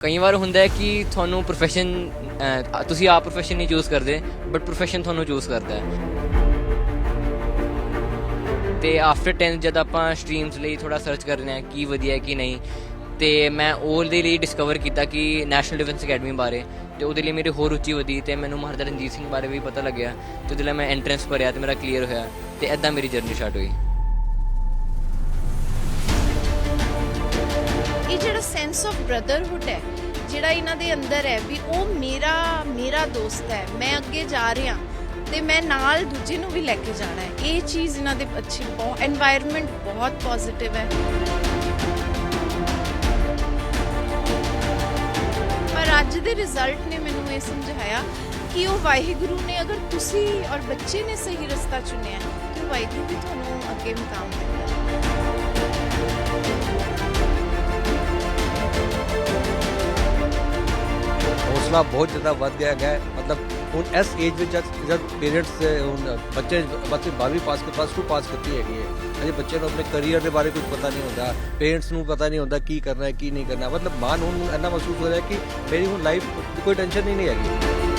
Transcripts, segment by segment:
ਕਈ ਵਾਰ ਹੁੰਦਾ ਹੈ ਕਿ ਤੁਹਾਨੂੰ profession ਅਹ, ਤੁਸੀਂ ਆਪ profession ਨਹੀਂ ਚੂਜ਼ ਕਰਦੇ ਬਟ profession ਤੁਹਾਨੂੰ ਚੂਜ਼ ਕਰਦਾ ਹੈ। ਤੇ ਆਫਟਰ 10 ਜਦ ਆਪਾਂ ਸਟਰੀਮਸ ਲਈ ਥੋੜਾ ਸਰਚ ਕਰਦੇ ਹਾਂ ਕੀ ਵਧੀਆ ਹੈ ਕੀ ਨਹੀਂ ਤੇ ਮੈਂ ਉਹਦੇ ਲਈ ਡਿਸਕਵਰ ਕੀਤਾ ਕਿ ਨੈਸ਼ਨਲ ਡਿਫੈਂਸ ਅਕੈਡਮੀ ਬਾਰੇ ਤੇ ਉਹਦੇ ਲਈ ਮੇਰੀ ਹੋਰ ਰੁਚੀ ਵਧੀ ਤੇ ਮੈਨੂੰ ਮਹਾਰਾਜਾ ਰਣਜੀਤ ਸਿੰਘ ਬਾਰੇ ਵੀ ਪਤਾ ਲੱਗਿਆ ਤੇ ਉਹਦੇ ਲਈ ਮੈਂ ਐਂਟਰੈਂਸ ਭਰਿਆ ਤੇ ਮੇਰਾ ਕਲੀਅਰ ਹੋਇਆ ਤੇ ਐਦਾਂ ਮੇਰੀ ਜਰਨੀ ਸਟਾਰਟ ਹੋਈ। ਜਿਹੜਾ ਸੈਂਸ ਆਫ ਬ੍ਰਦਰਹੂਡ ਹੈ, ਜਿਹੜਾ ਇਹਨਾਂ ਦੇ ਅੰਦਰ ਹੈ, ਵੀ ਉਹ ਮੇਰਾ ਮੇਰਾ ਦੋਸਤ ਹੈ, ਮੈਂ ਅੱਗੇ ਜਾ ਰਿਹਾ, ਤੇ ਮੈਂ ਨਾਲ ਦੂਜੇ ਨੂੰ ਵੀ ਲੈ ਕੇ ਜਾਣਾ ਹੈ। ਇਹ ਚੀਜ਼ ਇਹਨਾਂ ਦੇ ਅੱਛੀ ਬਹੁਤ এনवायरमेंट ਬਹੁਤ ਪੋਜ਼ਿਟਿਵ ਹੈ। ਪਰ ਅੱਜ ਦੇ ਰਿਜ਼ਲਟ ਨੇ ਮੈਨੂੰ ਇਹ ਸਮਝਾਇਆ ਕਿ ਉਹ ਵਾਹਿਗੁਰੂ ਨੇ ਅਗਰ ਤੁਸੀਂ ਔਰ ਬੱਚੇ ਨੇ ਸਹੀ ਰਸਤਾ ਚੁਣਿਆ ਤਾਂ ਵਾਹਿਗੁਰੂ ਵੀ ਤੁਹਾਨੂੰ ਅੱਗੇ ਮਕਾਮ ਦਿੰਦਾ ਹੌਸਲਾ ਬਹੁਤ ਜ਼ਿਆਦਾ ਵੱਧ ਗਿਆ ਹੈ। ਮਤਲਬ ਹੁਣ ਇਸ ਏਜ ਵਿੱਚ ਜਦ ਜਦ ਪੇਰੈਂਟਸ ਹੁਣ ਬੱਚੇ ਬੱਚੇ 12ਵੀਂ ਪਾਸ ਕਰ ਪਲੱਸ 2 ਪਾਸ ਕੀਤੀ ਹੈਗੀ ਹੈ। ਅਜੇ ਬੱਚੇ ਨੂੰ ਆਪਣੇ ਕੈਰੀਅਰ ਦੇ ਬਾਰੇ ਕੁਝ ਪਤਾ ਨਹੀਂ ਹੁੰਦਾ। ਪੇਰੈਂਟਸ ਨੂੰ ਪਤਾ ਨਹੀਂ ਹੁੰਦਾ ਕੀ ਕਰਨਾ ਹੈ, ਕੀ ਨਹੀਂ ਕਰਨਾ। ਮਤਲਬ ਮਾਂ ਨੂੰ ਹੁਣ ਇੰਨਾ ਮਹਿਸੂਸ ਹੋ ਰਿਹਾ ਕਿ ਮੇਰੀ ਹੁਣ ਲਾਈਫ ਕੋਈ ਟੈਨਸ਼ਨ ਹੀ ਨਹੀਂ ਹੈਗੀ।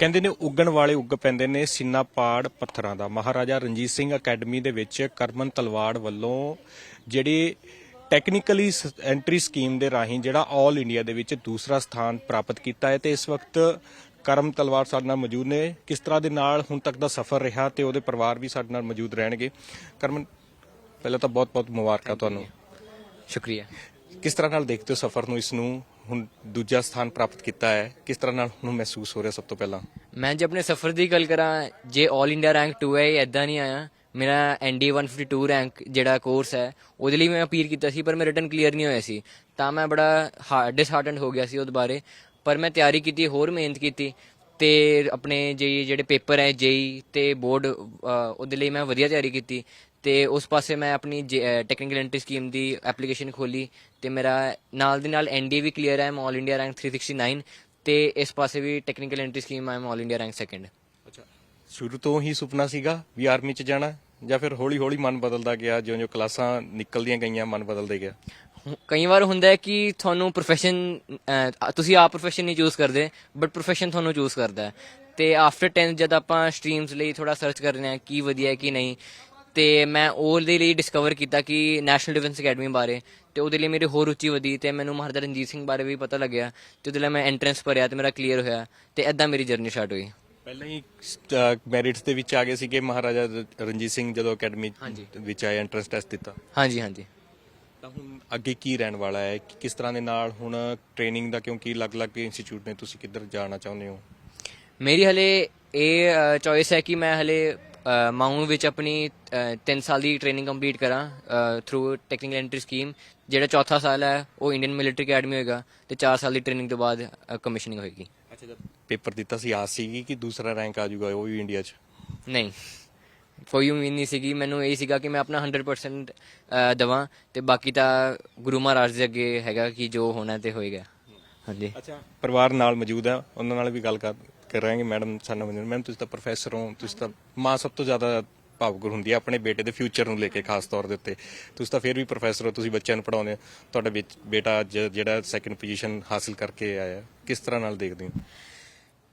ਕਹਿੰਦੇ ਨੇ ਉੱਗਣ ਵਾਲੇ ਉੱਗ ਪੈਂਦੇ ਨੇ ਸਿੰਨਾ ਪਾੜ ਪੱਥਰਾਂ ਦਾ। ਮਹਾਰਾਜਾ ਰਣਜੀਤ ਸਿੰਘ ਅਕੈਡਮੀ ਦੇ ਵਿੱਚ ਕਰਮਨ ਤਲਵਾੜ ਵੱਲੋਂ ਜਿਹੜੀ ਟੈਕਨੀਕਲੀ ਐਂਟਰੀ ਸਕੀਮ ਦੇ ਰਾਹੀਂ ਜਿਹੜਾ 올 ਇੰਡੀਆ ਦੇ ਵਿੱਚ ਦੂਸਰਾ ਸਥਾਨ ਪ੍ਰਾਪਤ ਕੀਤਾ ਹੈ ਤੇ ਇਸ ਵਕਤ ਕਰਮ ਤਲਵਾੜ ਸਾਡੇ ਨਾਲ ਮੌਜੂਦ ਨੇ। ਕਿਸ ਤਰ੍ਹਾਂ ਦੇ ਨਾਲ ਹੁਣ ਤੱਕ ਦਾ ਸਫ਼ਰ ਰਿਹਾ ਤੇ ਉਹਦੇ ਪਰਿਵਾਰ ਵੀ ਸਾਡੇ ਨਾਲ ਮੌਜੂਦ ਰਹਿਣਗੇ? ਕਰਮਨ ਪਹਿਲਾਂ ਤਾਂ ਬਹੁਤ-ਬਹੁਤ ਮੁਬਾਰਕਾਂ ਤੁਹਾਨੂੰ। ਸ਼ੁਕਰੀਆ। ਕਿਸ ਤਰ੍ਹਾਂ ਨਾਲ ਦੇਖਦੇ ਹੋ ਸਫ਼ਰ ਨੂੰ ਇਸ ਨੂੰ ਹੁਣ ਦੂਜਾ ਸਥਾਨ ਪ੍ਰਾਪਤ ਕੀਤਾ ਹੈ? ਕਿਸ ਤਰ੍ਹਾਂ ਨਾਲ ਹੁਣ ਮਹਿਸੂਸ ਹੋ ਰਿਹਾ ਸਭ ਤੋਂ ਪਹਿਲਾਂ? ਮੈਂ ਜੇ ਆਪਣੇ ਸਫ਼ਰ ਦੀ ਗੱਲ ਕਰਾਂ, ਜੇ 올 ਇੰਡੀਆ ਰੈਂਕ 2 ਹੈ, ਇਹ ਐਦਾਂ ਨਹੀਂ ਆਇਆ। ਮੇਰਾ ਐਨਡੀ 152 ਰੈਂਕ ਜਿਹੜਾ ਕੋਰਸ ਹੈ, ਉਹਦੇ ਲਈ ਮੈਂ ਅਪੀਲ ਕੀਤਾ ਸੀ, ਪਰ ਮੈਂ ਰਿਟਨ ਕਲੀਅਰ ਨਹੀਂ ਹੋਇਆ ਸੀ। ਤਾਂ ਮੈਂ ਬੜਾ ਡਿਸਹਾਰਟਨਡ ਹੋ ਗਿਆ ਸੀ ਉਹਦੇ ਬਾਰੇ। ਪਰ ਮੈਂ ਤਿਆਰੀ ਕੀਤੀ, ਹੋਰ ਮਿਹਨਤ ਕੀਤੀ ਤੇ ਆਪਣੇ ਜੇ ਜਿਹੜੇ ਪੇਪਰ ਹੈ, ਜੇਈ ਤੇ ਬੋਰਡ ਉਹਦੇ ਲਈ ਮੈਂ ਵਧੀਆ ਤਿਆਰੀ ਕੀਤੀ। ਤੇ ਉਸ ਪਾਸੇ ਮੈਂ ਆਪਣੀ ਟੈਕਨੀਕਲ ਐਂਟਰੀ ਸਕੀਮ ਦੀ ਐਪਲੀਕੇਸ਼ਨ ਖੋਲੀ ਤੇ ਮੇਰਾ ਨਾਲ ਦੀ ਨਾਲ ਐਨਡੀ ਵੀ ਕਲੀਅਰ ਹੈ ਮੈਂ 올 ਇੰਡੀਆ ਰੈਂਕ 369 ਤੇ ਇਸ ਪਾਸੇ ਵੀ ਟੈਕਨੀਕਲ ਐਂਟਰੀ ਸਕੀਮ ਹੈ ਮੈਂ 올 ਇੰਡੀਆ ਰੈਂਕ ਸੈਕੰਡ ਅੱਛਾ ਸ਼ੁਰੂ ਤੋਂ ਹੀ ਸੁਪਨਾ ਸੀਗਾ ਵੀ ਆਰਮੀ 'ਚ ਜਾਣਾ ਜਾਂ ਫਿਰ ਹੌਲੀ ਹੌਲੀ ਮਨ ਬਦਲਦਾ ਗਿਆ ਜਿਉਂ-ਜਿਉਂ ਕਲਾਸਾਂ ਨਿਕਲਦੀਆਂ ਗਈਆਂ ਮਨ ਬਦਲਦੇ ਗਿਆ? ਕਈ ਵਾਰ ਹੁੰਦਾ ਹੈ ਕਿ ਤੁਹਾਨੂੰ profession ਅਹ, ਤੁਸੀਂ ਆਪ profession ਨਹੀਂ ਚੂਜ਼ ਕਰਦੇ ਬਟ profession ਤੁਹਾਨੂੰ ਚੂਜ਼ ਕਰਦਾ ਹੈ। ਤੇ ਆਫਟਰ 10 ਜਦ ਆਪਾਂ ਸਟਰੀਮਸ ਲਈ ਥੋੜਾ ਸਰਚ ਕਰਦੇ ਹਾਂ ਕੀ ਵਧੀਆ ਹੈ ਕੀ ਨਹੀਂ ਤੇ ਮੈਂ ਉਹਦੇ ਲਈ ਡਿਸਕਵਰ ਕੀਤਾ ਕਿ ਨੈਸ਼ਨਲ ਡਿਫੈਂਸ ਅਕੈਡਮੀ ਬਾਰੇ ਤੇ ਉਹਦੇ ਲਈ ਮੇਰੀ ਹੋਰ ਰੁਚੀ ਵਧੀ ਤੇ ਮੈਨੂੰ ਮਹਾਰਾਜਾ ਰਣਜੀਤ ਸਿੰਘ ਬਾਰੇ ਵੀ ਪਤਾ ਲੱਗਿਆ ਤੇ ਉਹਦੇ ਲਈ ਮੈਂ ਐਂਟਰੈਂਸ ਭਰਿਆ ਤੇ ਮੇਰਾ ਕਲੀਅਰ ਹੋਇਆ ਤੇ ਐਦਾਂ ਮੇਰੀ ਜਰਨੀ ਸਟਾਰਟ ਹੋਈ। ਪਹਿਲਾਂ ਹੀ ਮੈਰਿਟਸ ਦੇ ਵਿੱਚ ਆ ਗਏ ਸੀਗੇ ਮਹਾਰਾਜਾ ਰ- ਰਣਜੀਤ ਸਿੰਘ ਜਦੋਂ ਅਕੈਡਮੀ। ਵਿੱਚ ਆਏ ਐਂਟਰੈਂਸ ਟੈਸਟ ਦਿੱਤਾ। ਹਾਂਜੀ ਹਾਂਜੀ। ਤਾਂ ਹੁਣ ਅੱਗੇ ਕੀ ਰਹਿਣ ਵਾਲਾ ਹੈ? ਕਿ ਕਿਸ ਤਰ੍ਹਾਂ ਦੇ ਨਾਲ ਹੁਣ ਟ੍ਰੇਨਿੰਗ ਦਾ ਕਿਉਂਕਿ ਅਲੱਗ-ਅਲੱਗ ਇੰਸਟੀਚਿਊਟ ਨੇ ਤੁਸੀਂ ਕਿੱਧਰ ਜਾਣਾ ਚਾਹੁੰਦੇ ਹੋ? ਮੇਰੀ ਹਲੇ ਇਹ ਚੋਇਸ ਹੈ ਕਿ ਮੈਂ ਹਲੇ ਮਾਊਂਟ ਵਿੱਚ ਆਪਣੀ 3 ਸਾਲ ਦੀ ਟ੍ਰੇਨਿੰਗ ਕੰਪਲੀਟ ਕਰਾਂ ਥਰੂ ਟੈਕਨੀਕਲ ਐਂਟਰੀ ਸਕੀਮ ਜਿਹੜਾ ਚੌਥਾ ਸਾਲ ਹੈ ਉਹ ਇੰਡੀਅਨ ਮਿਲਟਰੀ ਅਕੈਡਮੀ ਹੋਏਗਾ ਤੇ 4 ਸਾਲ ਦੀ ਟ੍ਰੇਨਿੰਗ ਤੋਂ ਬਾਅਦ ਕਮਿਸ਼ਨਿੰਗ ਹੋਏਗੀ। ਅੱਛਾ ਜਦ ਪੇਪਰ ਦਿੱਤਾ ਸੀ ਆਸ ਸੀਗੀ ਕਿ ਦੂਸਰਾ ਰੈਂਕ ਆ ਜਾਊਗਾ ਉਹ ਵੀ ਇੰਡੀਆ 'ਚ? ਨਹੀਂ। ਕੋਈ ਉਮੀਦ ਨਹੀਂ ਸੀਗੀ ਮੈਨੂੰ ਇਹ ਸੀਗਾ ਕਿ ਮੈਂ ਆਪਣਾ 100% ਦਵਾਂ ਤੇ ਬਾਕੀ ਤਾਂ ਗੁਰੂ ਮਹਾਰਾਜ ਦੇ ਅੱਗੇ ਹੈਗਾ ਕਿ ਜੋ ਹੋਣਾ ਤੇ ਹੋਏਗਾ। ਹਾਂਜੀ। ਅੱਛਾ ਪਰਿਵਾਰ ਨਾਲ ਮੌਜੂਦ ਹੈ ਉਹਨਾਂ ਨਾਲ ਵੀ ਗੱਲ ਕਰ ਕਰਾਂਗੇ ਮੈਡਮ ਸਾਨੂੰ ਮੌਜੂਦ ਮੈਮ, ਤੁਸੀਂ ਤਾਂ ਪ੍ਰੋਫੈਸਰ ਹੋ, ਤੁਸੀਂ ਤਾਂ ਮਾਂ ਸਭ ਤੋਂ ਜ਼ਿਆਦਾ ਭਾਵੁਕ ਹੁੰਦੀ ਹੈ ਆਪਣੇ ਬੇਟੇ ਦੇ ਫਿਊਚਰ ਨੂੰ ਲੈ ਕੇ ਖਾਸ ਤੌਰ ਦੇ ਉੱਤੇ। ਤੁਸੀਂ ਤਾਂ ਫਿਰ ਵੀ ਪ੍ਰੋਫੈਸਰ ਹੋ, ਤੁਸੀਂ ਬੱਚਿਆਂ ਨੂੰ ਪੜਾਉਂਦੇ ਹੋ। ਤੁਹਾਡਾ ਵਿੱਚ- ਬੇਟਾ ਅੱਜ ਜਿਹੜਾ ਸੈਕੰਡ ਪੋਜੀਸ਼ਨ ਹਾਸਿਲ ਕਰਕੇ ਆਇਆ, ਕਿਸ ਤਰ੍ਹਾਂ ਨਾਲ ਦੇਖਦੇ ਹੋ?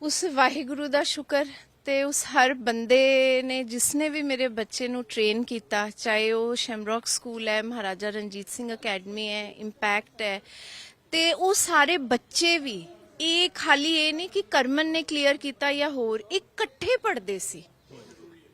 ਉਸ ਵਾਹਿਗੁਰੂ ਦਾ ਸ਼ੁਕਰ ਤੇ ਉਸ ਹਰ ਬੰਦੇ ਨੇ ਜਿਸਨੇ ਵੀ ਮੇਰੇ ਬੱਚੇ ਨੂੰ ਟ੍ਰੇਨ ਕੀਤਾ, ਚਾਹੇ ਉਹ ਸ਼ੈਮਰੌਕ ਸਕੂਲ ਹੈ, ਮਹਾਰਾਜਾ ਰਣਜੀਤ ਸਿੰਘ ਅਕੈਡਮੀ ਹੈ ਇੰਪੈਕਟ ਹੈ, ਤੇ ਉਹ ਸਾਰੇ ਬੱਚੇ ਵੀ ਇਹ ਖਾਲੀ ਇਹ ਨਹੀਂ ਕਿ ਕਰਮਨ ਨੇ ਕਲੀਅਰ ਕੀਤਾ ਜਾਂ ਹੋਰ, ਇਹ ਇਕੱਠੇ ਪੜਦੇ ਸੀ।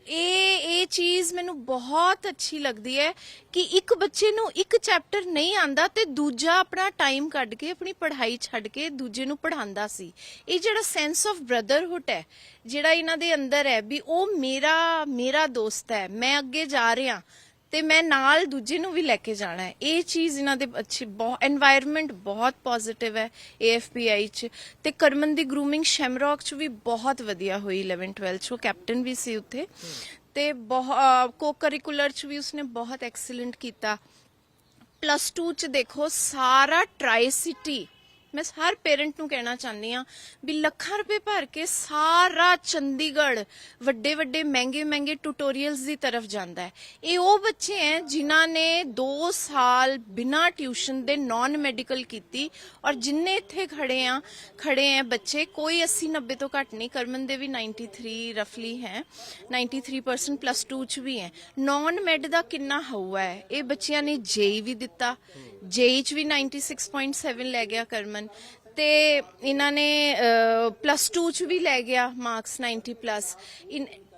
ਇਹ ਇਹ ਚੀਜ਼ ਮੈਨੂੰ ਬਹੁਤ ਅੱਛੀ ਲੱਗਦੀ ਹੈ ਕਿ ਇੱਕ ਬੱਚੇ ਨੂੰ ਇੱਕ ਚੈਪਟਰ ਨਹੀਂ ਆਂਦਾ ਤੇ ਦੂਜਾ ਆਪਣਾ ਟਾਈਮ ਕੱਢ ਕੇ, ਆਪਣੀ ਪੜ੍ਹਾਈ ਛੱਡ ਕੇ ਦੂਜੇ ਨੂੰ ਪੜ੍ਹਾਉਂਦਾ ਸੀ। ਇਹ ਜਿਹੜਾ ਸੈਂਸ ਆਫ ਬ੍ਰਦਰਹੁੱਡ ਹੈ, ਜਿਹੜਾ ਇਹਨਾਂ ਦੇ ਅੰਦਰ ਹੈ ਵੀ ਉਹ ਮੇਰਾ ਮੇਰਾ ਦੋਸਤ ਹੈ, ਮੈਂ ਅੱਗੇ ਜਾ ਰਿਹਾ। ਤੇ ਮੈਂ ਨਾਲ ਦੂਜੇ ਨੂੰ ਵੀ ਲੈ ਕੇ ਜਾਣਾ ਹੈ। ਇਹ ਚੀਜ਼ ਇਹਨਾਂ ਦੇ ਅੱਛੀ ਬਹੁਤ এনवायरमेंट ਬਹੁਤ ਪੋਜ਼ਿਟਿਵ ਹੈ AFPI ਚ। ਤੇ ਕਰਮਨ ਦੀ ਗਰੂਮਿੰਗ ਸ਼ੈਮਰੌਕ ਚ ਵੀ ਬਹੁਤ ਵਧੀਆ ਹੋਈ 11 12 ਚ। ਉਹ ਕੈਪਟਨ ਵੀ ਸੀ ਉੱਥੇ। ਤੇ ਕੋ ਕਰਿਕੂਲਰ ਚ ਵੀ ਉਸਨੇ ਬਹੁਤ ਐਕਸੀਲੈਂਟ ਕੀਤਾ। ਪਲੱਸ 2 ਚ ਦੇਖੋ, ਸਾਰਾ ਟ੍ਰਾਈ ਸਿਟੀ ਮੈਂ ਹਰ ਪੇਰੈਂਟ ਨੂੰ ਕਹਿਣਾ ਚਾਹੁੰਦੀ ਆ ਵੀ ਲੱਖਾਂ ਰੁਪਏ ਭਰ ਕੇ ਸਾਰਾ ਚੰਡੀਗੜ੍ਹ ਵੱਡੇ ਵੱਡੇ ਮਹਿੰਗੇ ਮਹਿੰਗੇ ਟਿਊਟੋਰੀਅਲਸ ਦੀ ਤਰਫ ਜਾਂਦਾ ਹੈ। ਇਹ ਉਹ ਬੱਚੇ ਹੈ ਜਿਨ੍ਹਾਂ ਨੇ 2 ਸਾਲ ਬਿਨਾਂ ਟਿਊਸ਼ਨ ਦੇ ਨਾਨ ਮੈਡੀਕਲ ਕੀਤੀ ਔਰ ਜਿੰਨੇ ਇੱਥੇ ਖੜੇ ਆ ਖੜੇ ਆ ਬੱਚੇ, ਕੋਈ 80 90 ਤੋਂ ਘੱਟ ਨਹੀਂ, ਕਰਮਨ ਦੇ ਵੀ 93 ਰਫਲੀ ਹੈ 93% ਪਲੱਸ 2 ਚ ਵੀ ਹੈ। ਨਾਨ ਮੈਡ ਦਾ ਕਿੰਨਾ ਹਊਆ ਹੈ? ਇਹ ਬੱਚਿਆਂ ਨੇ ਜੇਈ ਵੀ ਦਿੱਤਾ ਜੇਈ ਚ ਵੀ 96.7 ਲੈ ਗਿਆ ਕਰਮਨ ਤੇ ਇਹਨਾਂ ਨੇ ਪਲੱਸ 2 ਚ ਵੀ ਲੈ ਗਿਆ ਮਾਰਕਸ 90 ਪਲੱਸ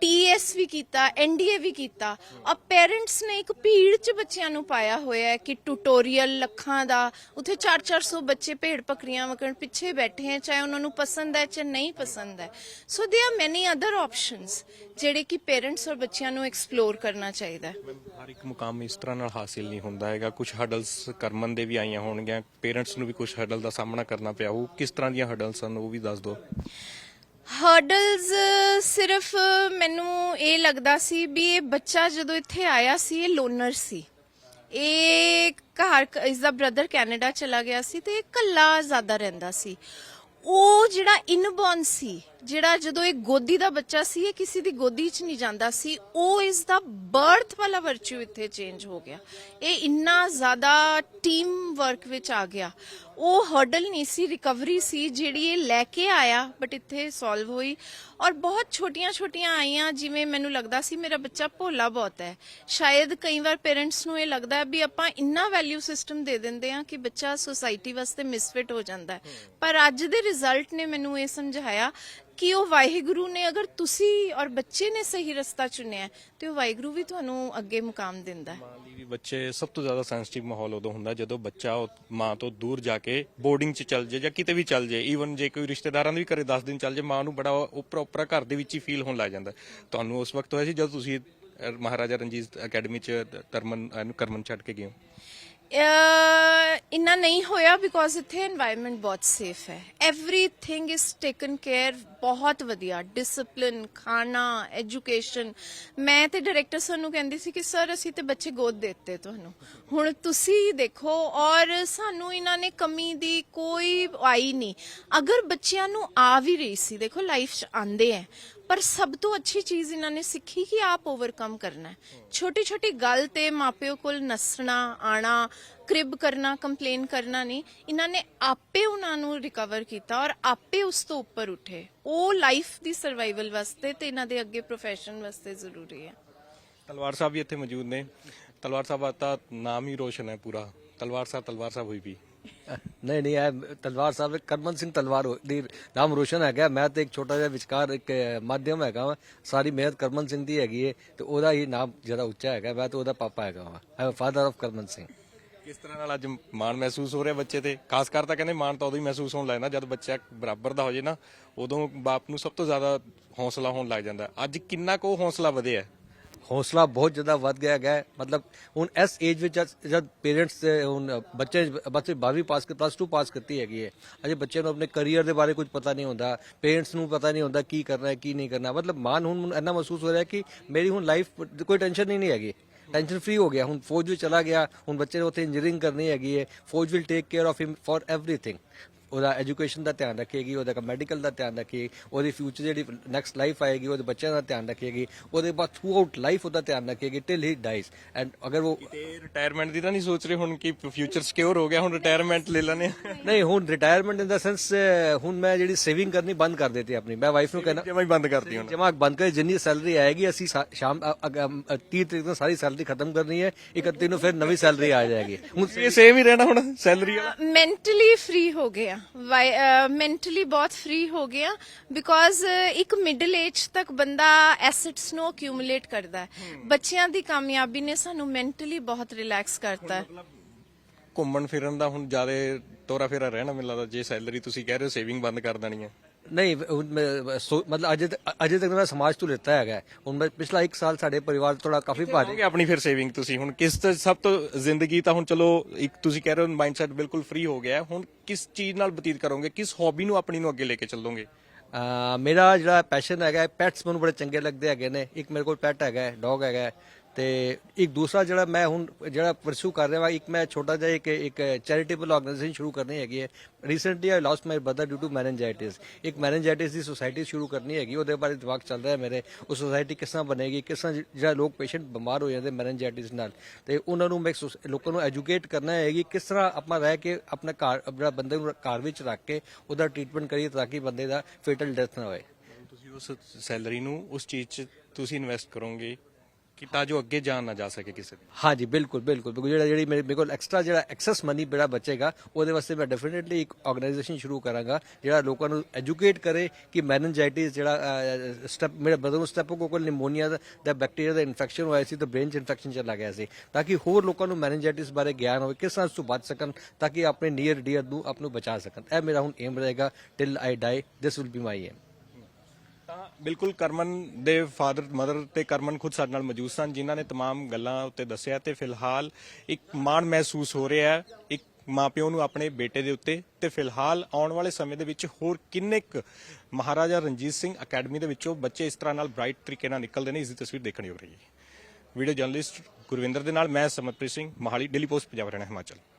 ਟੀਐਸ ਵੀ ਕੀਤਾ ਐਨਡੀਏ ਵੀ ਕੀਤਾ। ਆ ਪੇਰੈਂਟਸ ਨੇ ਇੱਕ ਭੀੜ ਚ ਬੱਚਿਆਂ ਨੂੰ ਪਾਇਆ ਹੋਇਆ ਹੈ ਕਿ ਟਿਊਟੋਰੀਅਲ ਲੱਖਾਂ ਦਾ, ਉੱਥੇ 4-400 ਬੱਚੇ ਭੇੜ ਪਕੜੀਆਂ ਵਕਣ ਪਿੱਛੇ ਬੈਠੇ ਹੈ, ਚਾਹੇ ਉਹਨਾਂ ਨੂੰ ਪਸੰਦ ਹੈ ਚਾਹੇ ਨਹੀਂ ਪਸੰਦ ਹੈ। ਸੋ ਦੇ ਆਰ ਮੈਨੀ ਅਦਰ ਆਪਸ਼ਨਸ ਜਿਹੜੇ ਕਿ ਪੇਰੈਂਟਸ ਔਰ ਬੱਚਿਆਂ ਨੂੰ ਐਕਸਪਲੋਰ ਕਰਨਾ ਚਾਹੀਦਾ ਹੈ। ਹਰ ਇੱਕ ਮੁਕਾਮ ਇਸ ਤਰ੍ਹਾਂ ਨਾਲ ਹਾਸਿਲ ਨਹੀਂ ਹੁੰਦਾ ਹੈਗਾ। ਕੁਝ ਹਡਲਸ ਕਰਮਨ ਦੇ ਵੀ ਆਈਆਂ ਹੋਣਗੀਆਂ। ਪੇਰੈਂਟਸ ਨੂੰ ਵੀ ਕੁਝ ਹਡਲ ਦਾ ਸਾਹਮਣਾ ਕਰਨਾ ਪਿਆ ਉਹ ਕਿਸ ਤਰ੍ਹਾਂ ਦੀਆਂ ਹਡਲਸ ਹਨ ਉਹ ਵੀ ਦੱਸ ਦਿਓ। ਹਰਡਲਸ ਸਿਰਫ ਮੈਨੂੰ ਇਹ ਲੱਗਦਾ ਸੀ ਵੀ ਇਹ ਬੱਚਾ ਜਦੋਂ ਇੱਥੇ ਆਇਆ ਸੀ, ਇਹ ਲੋਨਰ ਸੀ। ਇਹ ਘਰ ਇਸ ਦਾ ਬ੍ਰਦਰ ਕੈਨੇਡਾ ਚਲਾ ਗਿਆ ਸੀ ਤੇ ਇਹ ਇਕੱਲਾ ਜ਼ਿਆਦਾ ਰਹਿੰਦਾ ਸੀ। ਉਹ ਜਿਹੜਾ ਇਨਬੌਰਨ ਸੀ ਜਿਹੜਾ ਜਦੋਂ ਇਹ ਗੋਦੀ ਦਾ ਬੱਚਾ ਸੀ, ਇਹ ਕਿਸੇ ਦੀ ਗੋਦੀ 'ਚ ਨਹੀਂ ਜਾਂਦਾ ਸੀ, ਉਹ ਇਸ ਦਾ ਬਰਥ ਵਾਲਾ ਵਰਚੂ ਇੱਥੇ ਚੇਂਜ ਹੋ ਗਿਆ। ਇਹ ਇੰਨਾ ਜ਼ਿਆਦਾ ਟੀਮ ਵਰਕ ਵਿੱਚ ਆ ਗਿਆ। ਉਹ ਹਰਡਲ ਨਹੀਂ ਸੀ ਰਿਕਵਰੀ ਸੀ, ਜਿਹੜੀ ਇਹ ਲੈ ਕੇ ਆਇਆ ਬਟ ਇੱਥੇ ਸੋਲਵ ਹੋਈ। ਔਰ ਬਹੁਤ ਛੋਟੀਆਂ ਛੋਟੀਆਂ ਆਈਆਂ, ਜਿਵੇਂ ਮੈਨੂੰ ਲੱਗਦਾ ਸੀ ਮੇਰਾ ਬੱਚਾ ਭੋਲਾ ਬਹੁਤ ਹੈ। ਸ਼ਾਇਦ ਕਈ ਵਾਰ ਪੇਰੈਂਟਸ ਨੂੰ ਇਹ ਲੱਗਦਾ ਹੈ ਵੀ ਆਪਾਂ ਇੰਨਾ ਵੈਲਿਊ ਸਿਸਟਮ ਦੇ ਦਿੰਦੇ ਆ ਕਿ ਬੱਚਾ ਸੁਸਾਇਟੀ ਵਾਸਤੇ ਮਿਸਫਿਟ ਹੋ ਜਾਂਦਾ ਹੈ। ਪਰ ਅੱਜ ਦੇ ਰਿਜ਼ਲਟ ਨੇ ਮੈਨੂੰ ਇਹ ਸਮਝਾਇਆ ਕਿ ਉਹ ਵਾਹਿਗੁਰੂ ਨੇ ਅਗਰ ਤੁਸੀਂ ਔਰ ਬੱਚੇ ਨੇ ਸਹੀ ਰਸਤਾ ਚੁਣਿਆ ਤੇ ਉਹ ਵਾਹਿਗੁਰੂ ਵੀ ਤੁਹਾਨੂੰ ਅੱਗੇ ਮੁਕਾਮ ਦਿੰਦਾ ਹੈ। ਮਾਂ ਲਈ ਵੀ ਬੱਚੇ ਸਭ ਤੋਂ ਜ਼ਿਆਦਾ ਸੈਂਸਿਟਿਵ ਮਾਹੌਲ ਉਦੋਂ ਹੁੰਦਾ ਜਦੋਂ ਬੱਚਾ ਉਹ ਮਾਂ ਤੋਂ ਦੂਰ ਜਾ ਕੇ ਬੋਰਡਿੰਗ 'ਚ ਚੱਲ ਜੇ ਜਾਂ ਕਿਤੇ ਵੀ ਚੱਲ ਜੇ ਈਵਨ ਜੇ ਕੋਈ ਰਿਸ਼ਤੇਦਾਰਾਂ ਦੇ ਵੀ ਘਰੇ 10 ਦਿਨ ਚੱਲ ਜੇ ਮਾਂ ਨੂੰ ਬੜਾ ਉਪਰਾ ਉਪਰਾ ਘਰ ਦੇ ਵਿੱਚ ਹੀ ਫੀਲ ਹੋਣ ਲੱਗ ਜਾਂਦਾ। ਤੁਹਾਨੂੰ ਉਸ ਵਕਤ ਹੋਇਆ ਸੀ ਜਦੋਂ ਤੁਸੀਂ ਅਹ, ਮਹਾਰਾਜਾ ਰਣਜੀਤ ਅਕੈਡਮੀ 'ਚ ਤਰਮਨ ਇਹਨੂੰ ਕਰਮਨ ਛੱਡ ਕੇ ਗਏ ਹੋ? ਇੰਨਾ ਨਹੀਂ ਹੋਇਆ ਬਿਕੋਜ਼ ਇੱਥੇ এনवायरमेंट ਬਹੁਤ ਸੇਫ ਹੈ। एवरीथिंग ਇਜ਼ ਟੇਕਨ ਕੇਅਰ ਬਹੁਤ ਵਧੀਆ। ਡਿਸਪਲਿਨ ਖਾਣਾ ਐਜੂਕੇਸ਼ਨ ਮੈਂ ਤੇ ਡਾਇਰੈਕਟਰ ਸਰ ਨੂੰ ਕਹਿੰਦੀ ਸੀ ਕਿ ਸਰ ਅਸੀਂ ਤੇ ਬੱਚੇ ਗੋਦ ਦਿੱਤੇ ਤੁਹਾਨੂੰ। ਹੁਣ ਤੁਸੀਂ ਦੇਖੋ ਔਰ ਸਾਨੂੰ ਇਹਨਾਂ ਨੇ ਕਮੀ ਦੀ ਕੋਈ ਆਈ ਨਹੀਂ। ਅਗਰ ਬੱਚਿਆਂ ਨੂੰ ਆ ਵੀ ਰਹੀ ਸੀ, ਦੇਖੋ ਲਾਈਫ 'ਚ ਆਂਦੇ ਐ ਪਰ ਸਭ ਤੋਂ ਅੱਛੀ ਚੀਜ਼ ਇਹਨਾਂ ਨੇ ਸਿੱਖੀ ਕਿ ਆਪ ਓਵਰਕਮ ਕਰਨਾ ਹੈ। ਛੋਟੀ ਛੋਟੀ ਗੱਲ ਤੇ ਮਾਪਿਓ ਕੋਲ ਨੱਸਣਾ, ਆਣਾ ਕ੍ਰਿਬ ਕਰਨਾ ਕੰਪਲੇਨ ਕਰਨਾ ਨਹੀਂ, ਇਹਨਾਂ ਨੇ ਆਪੇ ਉਹਨਾਂ ਨੂੰ ਰਿਕਵਰ ਕੀਤਾ ਔਰ ਆਪੇ ਉਸ ਤੋਂ ਉੱਪਰ ਉੱਠੇ। ਉਹ ਲਾਈਫ ਦੀ ਸਰਵਾਈਵਲ ਵਾਸਤੇ ਤੇ ਇਹਨਾਂ ਦੇ ਅੱਗੇ ਪ੍ਰੋਫੈਸ਼ਨ ਵਾਸਤੇ ਜ਼ਰੂਰੀ ਹੈ। ਤਲਵਾਰ ਸਾਹਿਬ ਵੀ ਇੱਥੇ ਮੌਜੂਦ ਨੇ। ਤਲਵਾਰ ਸਾਹਿਬ ਦਾ ਨਾਮ ਹੀ ਰੋਸ਼ਨ ਹੈ ਪੂਰਾ। ਤਲਵਾਰ ਸਾਹਿਬ ਤਲਵਾਰ ਸਾਹਿਬ ਹੋਈ ਵੀ। ਨਹੀਂ ਨਹੀਂ, ਇਹ ਤਲਵਾਰ ਸਾਹਿਬ, ਕਰਮਨ ਸਿੰਘ ਤਲਵਾਰ ਦੀ ਨਾਮ ਰੋਸ਼ਨ ਹੈਗਾ। ਮੈਂ ਤੇ ਇੱਕ ਛੋਟਾ ਜਿਹਾ ਵਿਚਕਾਰ ਇੱਕ ਮਾਧਿਅਮ ਹੈਗਾ ਵਾ। ਸਾਰੀ ਮਿਹਨਤ ਕਰਮਨ ਸਿੰਘ ਦੀ ਹੈਗੀ ਹੈ ਤੇ ਉਹਦਾ ਹੀ ਨਾਮ ਜਿਹੜਾ ਉੱਚਾ ਹੈਗਾ, ਮੈਂ ਤੇ ਉਹਦਾ ਪਾਪਾ ਹੈਗਾ ਵਾ। I father of Karman Singh. ਕਿਸ ਤਰ੍ਹਾਂ ਨਾਲ ਅੱਜ ਮਾਣ ਮਹਿਸੂਸ ਹੋ ਰਿਹਾ ਬੱਚੇ ਤੇ? ਖਾਸ ਕਰ ਤਾਂ ਕਹਿੰਦੇ ਮਾਣ ਤਾਂ ਉਦੋਂ ਹੀ ਮਹਿਸੂਸ ਹੋਣ ਲੱਗਦਾ ਜਦ ਬੱਚਾ ਬਰਾਬਰ ਦਾ ਹੋ ਜੇ ਨਾ, ਉਦੋਂ ਬਾਪ ਨੂੰ ਸਭ ਤੋਂ ਜ਼ਿਆਦਾ ਹੌਸਲਾ ਹੋਣ ਲੱਗ ਜਾਂਦਾ। ਅੱਜ ਕਿੰਨਾ ਕੁ ਉਹ ਹੌਸਲਾ ਵਧਿਆ? ਹੌਸਲਾ ਬਹੁਤ ਜ਼ਿਆਦਾ ਵੱਧ ਗਿਆ ਹੈ। ਮਤਲਬ ਹੁਣ ਇਸ ਏਜ ਵਿੱਚ ਜਦ ਪੇਰੈਂਟਸ ਹੁਣ ਬੱਚੇ ਬੱਚੇ 12ਵੀਂ ਪਾਸ ਕਰ ਪਲੱਸ 2 ਪਾਸ ਕਰਤੀ ਹੈਗੀ ਹੈ, ਅਜੇ ਬੱਚੇ ਨੂੰ ਆਪਣੇ ਕੈਰੀਅਰ ਦੇ ਬਾਰੇ ਕੁਝ ਪਤਾ ਨਹੀਂ ਹੁੰਦਾ ਪੇਰੈਂਟਸ ਨੂੰ ਪਤਾ ਨਹੀਂ ਹੁੰਦਾ ਕੀ ਕਰਨਾ ਹੈ, ਕੀ ਨਹੀਂ ਕਰਨਾ ਮਤਲਬ ਮਾਨ ਹੁਣ ਇੰਨਾ ਮਹਿਸੂਸ ਹੋ ਰਿਹਾ ਕਿ ਮੇਰੀ ਹੁਣ ਲਾਈਫ ਕੋਈ ਟੈਨਸ਼ਨ ਨਹੀਂ ਨਹੀਂ ਹੈਗੀ। ਟੈਨਸ਼ਨ ਫ੍ਰੀ ਹੋ ਗਿਆ, ਹੁਣ ਫੌਜ ਵਿੱਚ ਚਲਾ ਗਿਆ, ਹੁਣ ਬੱਚੇ ਨੇ ਉੱਥੇ ਇੰਜੀਨੀਅਰਿੰਗ ਕਰਨੀ ਹੈਗੀ ਹੈ, ਫੌਜ will take care of him for everything ਉਹਦਾ ਐਜੂਕੇਸ਼ਨ ਦਾ ਧਿਆਨ ਰੱਖੇਗੀ ਉਹਦਾ ਮੈਡੀਕਲ ਦਾ ਧਿਆਨ ਰੱਖੇਗੀ ਉਹਦੀ ਫਿਊਚਰ ਜਿਹੜੀ ਨੈਕਸਟ ਲਾਈਫ ਆਏਗੀ ਉਹਦੇ ਬੱਚਿਆਂ ਦਾ ਧਿਆਨ ਰੱਖੇਗੀ ਉਹਦੇ ਬਾਅਦ ਥਰੂ ਆਊਟ ਲਾਈਫ ਉਹਦਾ ਧਿਆਨ ਰੱਖੇਗੀ ਟਿਲ ਹੀ ਡਾਈਜ਼ ਐਂਡ ਅਗਰ ਉਹ ਤੇ ਰਿਟਾਇਰਮੈਂਟ ਦੀ ਤਾਂ ਨਹੀਂ ਸੋਚ ਰਹੇ ਹੁਣ ਕਿ ਫਿਊਚਰ ਸਿਕਿਉਰ ਹੋ ਗਿਆ ਹੁਣ ਰਿਟਾਇਰਮੈਂਟ ਲੈ ਲੈਣੇ ਨਹੀਂ ਹੁਣ ਰਿਟਾਇਰਮੈਂਟ ਇਨ ਦਾ ਸੈਂਸ ਹੁਣ ਮੈਂ ਜਿਹੜੀ ਸੇਵਿੰਗ ਕਰਨੀ ਬੰਦ ਕਰ ਦਿੱਤੀ ਆਪਣੀ। ਮੈਂ ਵਾਈਫ ਨੂੰ ਕਹਿਣਾ ਜਮਾ ਹੀ ਬੰਦ ਕਰਤੀ ਹੁਣ। ਜਮਾ ਬੰਦ ਕਰ ਜਿੰਨੀ ਸੈਲਰੀ ਆਏਗੀ ਅਸੀਂ ਸ਼ਾਮ ਅ- ਅ- ਅ- 30 ਤਰੀਕ ਨੂੰ ਸਾਰੀ ਸੈਲਰੀ ਖਤਮ ਕਰਨੀ ਹੈ 31 ਨੂੰ ਫਿਰ ਨਵੀਂ ਸੈਲਰੀ ਆ ਜਾਏਗੀ। ਹੁਣ ਇਹ ਸੇਮ ਹੀ ਰਹਿਣਾ ਹੁਣ ਸੈਲਰੀ ਵਾਲਾ। ਮੈਂਟਲੀ ਫ੍ਰੀ ਹੋ ਗਿਆ ਮੈਂਟਲੀ ਬਹੁਤ ਫ੍ਰੀ ਹੋ ਗਿਆ ਬਿਕੋਜ਼ ਇੱਕ ਮਿਡਲ ਏਜ ਤੱਕ ਬੰਦਾ ਐਸੈਟਸ ਨੂੰ ਅਕਿਊਮੂਲੇਟ ਕਰਦਾ ਹੈ। ਬੱਚਿਆਂ ਦੀ ਕਾਮਯਾਬੀ ਨੇ ਸਾਨੂੰ ਮੈਂਟਲੀ ਬਹੁਤ ਰਿਲੈਕਸ ਕਰਤਾ ਹੈ। ਘੁੰਮਣ ਫਿਰਨ ਦਾ ਹੁਣ ਜ਼ਿਆਦਾ ਤੋਰਾ ਫੇਰਾ ਰਹਿਣਾ ਮੈਨੂੰ ਲੱਗਦਾ ਜੇ ਸੈਲਰੀ ਤੁਸੀਂ ਕਹਿ ਰਹੇ ਹੋ ਸੇਵਿੰਗ ਬੰਦ ਕਰ ਦੇਣੀ ਹੈ ਨਹੀਂ ਹੁਣ ਮੈਂ ਸੋ- ਮਤਲਬ ਅਜੇ ਤੱਕ- ਅਜੇ ਤੱਕ ਮੈਂ ਸਮਾਜ ਤੋਂ ਲਿੱਤਾ ਹੈਗਾ ਹੈ। ਹੁਣ ਮੈਂ ਪਿਛਲਾ 1 ਸਾਲ ਸਾਡੇ ਪਰਿਵਾਰ ਥੋੜਾ ਕਾਫੀ ਭਾਰੀ ਕਹੋਗੇ ਆਪਣੀ ਫਿਰ ਸੇਵਿੰਗ ਤੁਸੀਂ ਹੁਣ ਕਿਸ ਤੋਂ ਸਭ ਤੋਂ ਜ਼ਿੰਦਗੀ ਤਾਂ ਹੁਣ ਚਲੋ ਇੱਕ ਤੁਸੀਂ ਕਹਿ ਰਹੇ ਹੋ ਮਾਈਂਡਸੈਟ ਬਿਲਕੁਲ ਫ੍ਰੀ ਹੋ ਗਿਆ ਹੈ। ਹੁਣ ਕਿਸ ਚੀਜ਼ ਨਾਲ ਬਤੀਤ ਕਰੋਗੇ ਕਿਸ ਹੌਬੀ ਨੂੰ ਆਪਣੀ ਨੂੰ ਅੱਗੇ ਲੈ ਕੇ ਚੱਲੋਗੇ ਅਹ ਮੇਰਾ ਜਿਹੜਾ ਪੈਸ਼ਨ ਹੈਗਾ ਪੈਟਸ ਮੈਨੂੰ ਬੜੇ ਚੰਗੇ ਲੱਗਦੇ ਹੈਗੇ ਨੇ ਇੱਕ ਮੇਰੇ ਕੋਲ ਪੈਟ ਹੈਗਾ ਡੌਗ ਹੈਗਾ ਹੈ। ਤੇ ਇੱਕ ਦੂਸਰਾ ਜਿਹੜਾ ਮੈਂ ਹੁਣ ਜਿਹੜਾ ਪਰਸੂ ਕਰ ਰਿਹਾ ਵਾ, ਇੱਕ ਮੈਂ ਛੋਟਾ ਜਿਹਾ ਇੱਕ ਇੱਕ ਚੈਰੀਟੇਬਲ ਆਰਗੇਨਾਈਜੇਸ਼ਨ ਸ਼ੁਰੂ ਕਰਨੀ ਹੈਗੀ ਹੈ। Recently I lost my brother due to meningitis ਇੱਕ ਮੈਨੇਜਾਈਟਿਸ ਦੀ ਸੁਸਾਇਟੀ ਸ਼ੁਰੂ ਕਰਨੀ ਹੈਗੀ, ਉਹਦੇ ਬਾਰੇ ਦਿਮਾਗ ਚੱਲ ਰਿਹਾ ਮੇਰੇ। ਉਹ ਸੁਸਾਇਟੀ ਕਿਸ ਤਰ੍ਹਾਂ ਬਣੇਗੀ, ਕਿਸ ਤਰ੍ਹਾਂ ਜਿਹੜਾ ਲੋਕ ਪੇਸ਼ੈਂਟ ਬਿਮਾਰ ਹੋ ਜਾਂਦੇ ਮੈਨੇਜਾਈਟਿਸ ਨਾਲ। ਤੇ ਉਹਨਾਂ ਨੂੰ ਮੈਂ ਲੋਕਾਂ ਨੂੰ ਐਜੂਕੇਟ ਕਰਨਾ ਹੈਗੀ, ਕਿਸ ਤਰ੍ਹਾਂ ਆਪਾਂ ਰਹਿ ਕੇ ਆਪਣਾ ਘਰ ਜਿਹੜਾ ਬੰਦੇ ਨੂੰ ਘਰ ਵਿੱਚ ਰੱਖ ਕੇ ਉਹਦਾ ਟ੍ਰੀਟਮੈਂਟ ਕਰੀਏ ਤਾਂ ਕਿ ਬੰਦੇ ਦਾ ਫੇਟਲ ਡੈਥ ਨਾ ਹੋਏ। ਤੁਸੀਂ ਉਸ ਸੈਲਰੀ ਨੂੰ ਉਸ ਚੀਜ਼ 'ਚ ਤੁਸੀਂ ਇਨਵੈਸਟ ਕਰੋਗੇ। ਕਿ ਤਾਂ ਜੋ ਅੱਗੇ ਜਾਣ ਨਾ ਜਾ ਸਕੇ ਕਿਸੇ ਦੀ। ਹਾਂਜੀ, ਬਿਲਕੁਲ ਬਿਲਕੁਲ। ਬਿਲਕੁਲ, ਜਿਹੜਾ ਜਿਹੜੀ ਮੇਰੇ ਮੇਰੇ ਕੋਲ ਐਕਸਟਰਾ ਜਿਹੜਾ ਐਕਸੈਸ ਮਨੀ ਜਿਹੜਾ ਬਚੇਗਾ, ਉਹਦੇ ਵਾਸਤੇ ਮੈਂ ਡੈਫੀਨਿਟਲੀ ਇੱਕ ਆਰਗੇਨਾਈਜੇਸ਼ਨ ਸ਼ੁਰੂ ਕਰਾਂਗਾ, ਜਿਹੜਾ ਲੋਕਾਂ ਨੂੰ ਐਜੂਕੇਟ ਕਰੇ ਕਿ ਮੈਨੇਜਾਈਟਿਸ ਜਿਹੜਾ ਸਟੈਪ ਮੇਰੇ ਬਦਲ ਨੂੰ ਸਟੈਪ ਕੋਲ ਨਿਮੋਨੀਆ ਦਾ ਦਾ ਬੈਕਟੀਰੀਆ ਦਾ ਇਨਫੈਕਸ਼ਨ ਹੋਇਆ ਸੀ, ਤਾਂ ਬ੍ਰੇਨ 'ਚ ਇਨਫੈਕਸ਼ਨ ਚਲਾ ਗਿਆ ਸੀ। ਤਾਂ ਕਿ ਹੋਰ ਲੋਕਾਂ ਨੂੰ ਮੈਨੇਜਾਈਟਿਸ ਬਾਰੇ ਗਿਆਨ ਹੋਵੇ, ਕਿਸ ਤਰ੍ਹਾਂ ਇਸ ਤੋਂ ਬਚ ਸਕਣ, ਤਾਂ ਕਿ ਆਪਣੇ ਨੀਅਰ ਡੀਅਰ ਨੂੰ ਆਪ ਨੂੰ ਬਚਾ ਸਕਣ। ਇਹ ਮੇਰਾ ਹੁਣ ਏਮ ਰਹੇਗਾ till I die this will be my aim ਤਾਂ ਬਿਲਕੁਲ ਕਰਮਨ ਦੇ ਫਾਦਰ ਮਦਰ ਤੇ ਕਰਮਨ ਖੁਦ ਸਾਡੇ ਨਾਲ ਮੌਜੂਦ ਸਨ ਜਿਨ੍ਹਾਂ ਨੇ तमाम ਗੱਲਾਂ ਉੱਤੇ ਦੱਸਿਆ ਤੇ ਫਿਲਹਾਲ ਇੱਕ ਮਾਣ ਮਹਿਸੂਸ ਹੋ ਰਿਹਾ ਹੈ ਇੱਕ ਮਾਪਿਓ ਨੂੰ ਆਪਣੇ ਬੇਟੇ ਦੇ ਉੱਤੇ ਤੇ ਫਿਲਹਾਲ ਆਉਣ ਵਾਲੇ ਸਮੇਂ ਦੇ ਵਿੱਚ ਹੋਰ ਕਿੰਨੇ ਕੁ ਮਹਾਰਾਜਾ ਰਣਜੀਤ ਸਿੰਘ ਅਕੈਡਮੀ ਦੇ ਵਿੱਚੋਂ ਬੱਚੇ ਇਸ ਤਰ੍ਹਾਂ ਨਾਲ ਬ੍ਰਾਈਟ ਤਰੀਕੇ ਨਾਲ ਨਿਕਲਦੇ ਨੇ ਇਸ ਦੀ ਤਸਵੀਰ ਦੇਖਣ ਯੋਗ ਰਹੀ ਹੈ ਵੀਡੀਓ ਜਰਨਲਿਸਟ ਗੁਰਵਿੰਦਰ ਦੇ ਨਾਲ ਮੈਂ ਸਮਤਪ੍ਰੀਤ ਸਿੰਘ ਮਹਾਲੀ ਡੇਲੀ ਪੋਸਟ ਪੰਜਾਬ ਹਰਿਆਣਾ ਹਿਮਾਚਲ